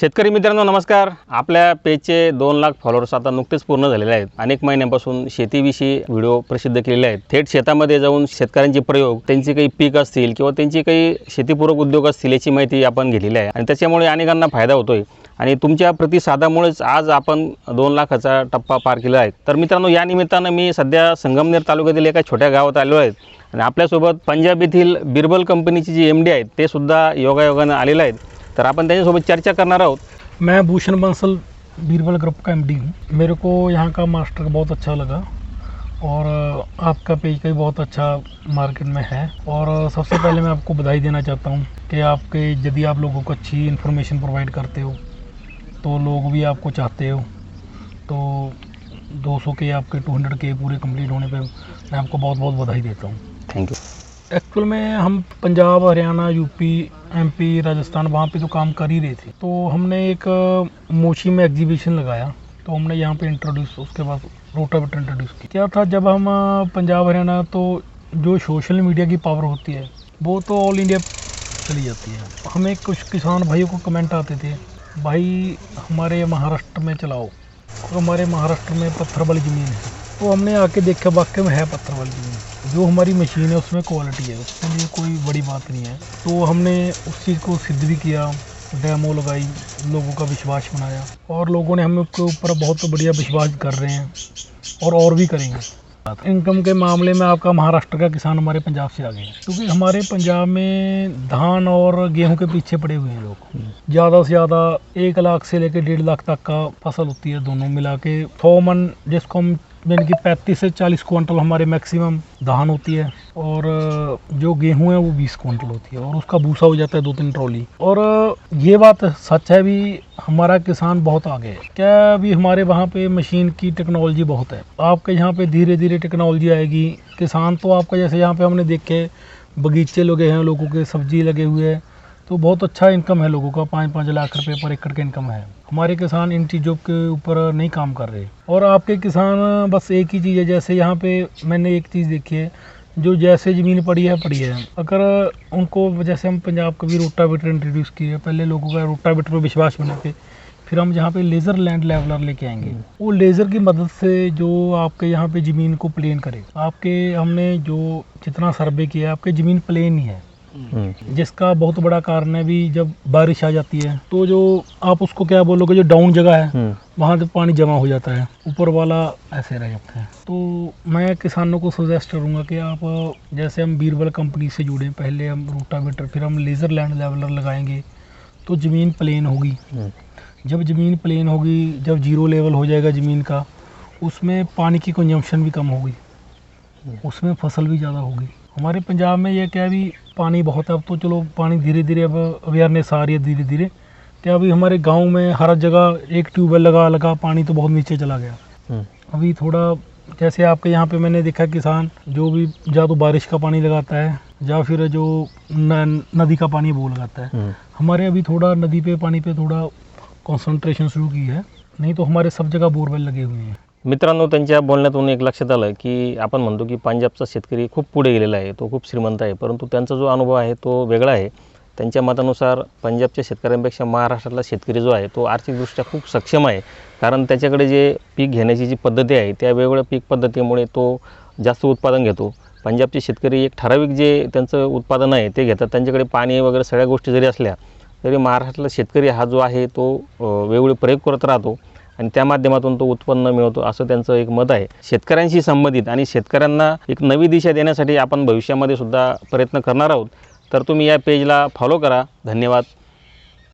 शेतकरी मित्रांनो नमस्कार. आपल्या पेजचे दोन लाख फॉलोअर्स आता नुकतेच पूर्ण झालेले आहेत. अनेक महिन्यांपासून शेतीविषयी व्हिडिओ प्रसिद्ध केलेले आहेत. थेट शेतामध्ये जाऊन शेतकऱ्यांचे प्रयोग त्यांची काही पीक असतील किंवा त्यांची काही शेतीपूरक उद्योग असतील याची माहिती आपण घेतलेली आहे. आणि त्याच्यामुळे अनेकांना फायदा होतोय. आणि तुमच्या प्रतिसादामुळेच आज आपण दोन लाखाचा टप्पा पार केला आहे. तर मित्रांनो या निमित्तानं मी सध्या संगमनेर तालुक्यातील एका छोट्या गावात आलो आहे. आणि आपल्यासोबत पंजाब येथील बिरबल कंपनीची जी एम डी आहेत ते सुद्धा योगायोगानं आलेले आहेत. तर आपण त्यांच्यासोबत चर्चा करणार आहोत. मैं भूषण बंसल बीरबल ग्रुप का एमडी हूँ। मेरे को यहाँ का मास्टर बहुत अच्छा लगा और आपका पेज का भी बहुत अच्छा मार्केट में है। और सबसे पहले मैं आपको बधाई देना चाहता हूँ कि आपके यदि आप लोगों को अच्छी इन्फॉर्मेशन प्रोवाइड करते हो तो लोग भी आपको चाहते हो तो 200 के आपके 200 के पूरे कंप्लीट होने पे मैं आपको बहुत बहुत बधाई देता हूँ। थँक्यू एक्चुअल में हम पंजाब, हरियाणा यूपी एमपी राजस्थान वहाँ पे तो काम कर ही रहे थे। तो हमने एक मोशी में एग्जीबिशन लगाया। तो हमने यहाँ पे इंट्रोड्यूस उसके बाद रोटावेटर इंट्रोड्यूस किया क्या था, जब हम पंजाब, हरियाणा तो जो सोशल मीडिया की पावर होती है, वो तो ऑल इंडिया चली जाती है। हमें कुछ किसान भाइयों को कमेंट आते थे, भाई, हमारे महाराष्ट्र में चलाओ। हमारे महाराष्ट्र में पत्थर वाली ज़मीन है। तो हमने आके देखा, वाकई में है पत्थर वाली ज़मीन। जो हमारी मशीन है, उसमें क्वालिटी है। उसके लिए कोई बड़ी बात नहीं है। तो हमने उस चीज़ को सिद्ध भी किया डेमो लगाई, लोगों का विश्वास बनाया। और लोगों ने हमें उसके ऊपर बहुत बढ़िया विश्वास कर रहे हैं और और भी करेंगे। इनकम के मामले में आपका महाराष्ट्र का किसान हमारे पंजाब से आगे है। क्योंकि हमारे पंजाब में धान और गेहूँ के पीछे पड़े हुए हैं लोग। ज़्यादा से ज़्यादा एक लाख से लेकर डेढ़ लाख तक का फ़सल होती है दोनों मिला के। सौ मन जिसको हम यानी कि पैंतीस से चालीस क्विंटल हमारे मैक्सिमम धान होती है और जो गेहूँ है वो बीस क्विंटल होती है और उसका भूसा हो जाता है दो तीन ट्रॉली। और ये बात सच है भी हमारा किसान बहुत आगे है। क्या अभी हमारे वहाँ पे मशीन की टेक्नोलॉजी बहुत है? आपके यहाँ पे धीरे धीरे टेक्नोलॉजी आएगी। किसान तो आपका जैसे यहाँ पे हमने देखे, बगीचे लगे हैं, लोगों के सब्ज़ी लगे हुए हैं। तो बहुत अच्छा इनकम है लोगों का, पाँच पाँच लाख रुपए पर एकड़ का इनकम है। हमारे किसान इन चीज़ों के ऊपर नहीं काम कर रहे। और आपके किसान बस एक ही चीज़ है, जैसे यहाँ पे मैंने एक चीज़ देखी है, जो जैसे ज़मीन पड़ी है पड़ी है। अगर उनको, जैसे हम पंजाब का भी रोटावेटर इंट्रोड्यूस किए, पहले लोगों का रोटावेटर पर विश्वास बना के, फिर हम यहाँ पे लेज़र लैंड लेवलर लेके आएँगे, वो लेज़र की मदद से जो आपके यहाँ पे ज़मीन को प्लेन करे। आपके हमने जो जितना सर्वे किया, आपके ज़मीन प्लेन ही है। जिसका बहुत बड़ा कारण है भी जब बारिश आ जाती है तो जो आप उसको क्या बोलोगे जो डाउन जगह है वहाँ से पानी जमा हो जाता है। ऊपर वाला ऐसे रह जाता है। तो मैं किसानों को सजेस्ट करूँगा कि आप जैसे हम बीरबल कंपनी से जुड़े पहले हम रोटावेटर फिर हम लेज़र लैंड लेवलर लगाएँगे तो ज़मीन प्लेन होगी। जब ज़मीन प्लेन होगी जब ज़ीरो लेवल हो जाएगा ज़मीन का उसमें पानी की कंजम्पशन भी कम होगी। उसमें फ़सल भी ज़्यादा होगी। हमारे पंजाब में ये क्या है भी पानी बहुत है अब तो चलो पानी धीरे धीरे अब अवेयरनेस आ रही है धीरे धीरे क्या अभी हमारे गाँव में हर जगह एक ट्यूबवेल लगा लगा पानी तो बहुत नीचे चला गया। अभी थोड़ा जैसे आपके यहाँ पे मैंने देखा किसान जो भी या तो बारिश का पानी लगाता है या फिर जो न, नदी का पानी वो लगाता है। हमारे अभी थोड़ा नदी पे पानी पे थोड़ा कॉन्सन्ट्रेशन शुरू की है। नहीं तो हमारे सब जगह बोरवेल लगे हुए हैं। मित्रांनो त्यांच्या बोलण्यातून एक लक्षात आलं की आपण म्हणतो की पंजाबचा शेतकरी खूप पुढे गेलेला आहे तो खूप श्रीमंत आहे परंतु त्यांचा जो अनुभव आहे तो वेगळा आहे. त्यांच्या मतानुसार पंजाबच्या शेतकऱ्यांपेक्षा महाराष्ट्रातला शेतकरी जो आहे तो आर्थिकदृष्ट्या खूप सक्षम आहे. कारण त्याच्याकडे जे पीक घेण्याची जी पद्धती आहे त्या वेगवेगळ्या पीक पद्धतीमुळे तो जास्त उत्पादन घेतो. पंजाबचे शेतकरी एक ठराविक जे त्यांचं उत्पादन आहे ते घेतात. त्यांच्याकडे पाणी वगैरे सगळ्या गोष्टी जरी असल्या तरी महाराष्ट्रातला शेतकरी हा जो आहे तो वेगवेगळे प्रयोग करत राहतो. आणि त्या माध्यमातून तो उत्पन्न मिळवतो असं त्यांचं एक मत आहे. शेतकऱ्यांशी संबंधित आणि शेतकऱ्यांना एक नवी दिशा देण्यासाठी आपण भविष्यामध्ये सुद्धा प्रयत्न करणार आहोत. तर तुम्ही या पेजला फॉलो करा. धन्यवाद.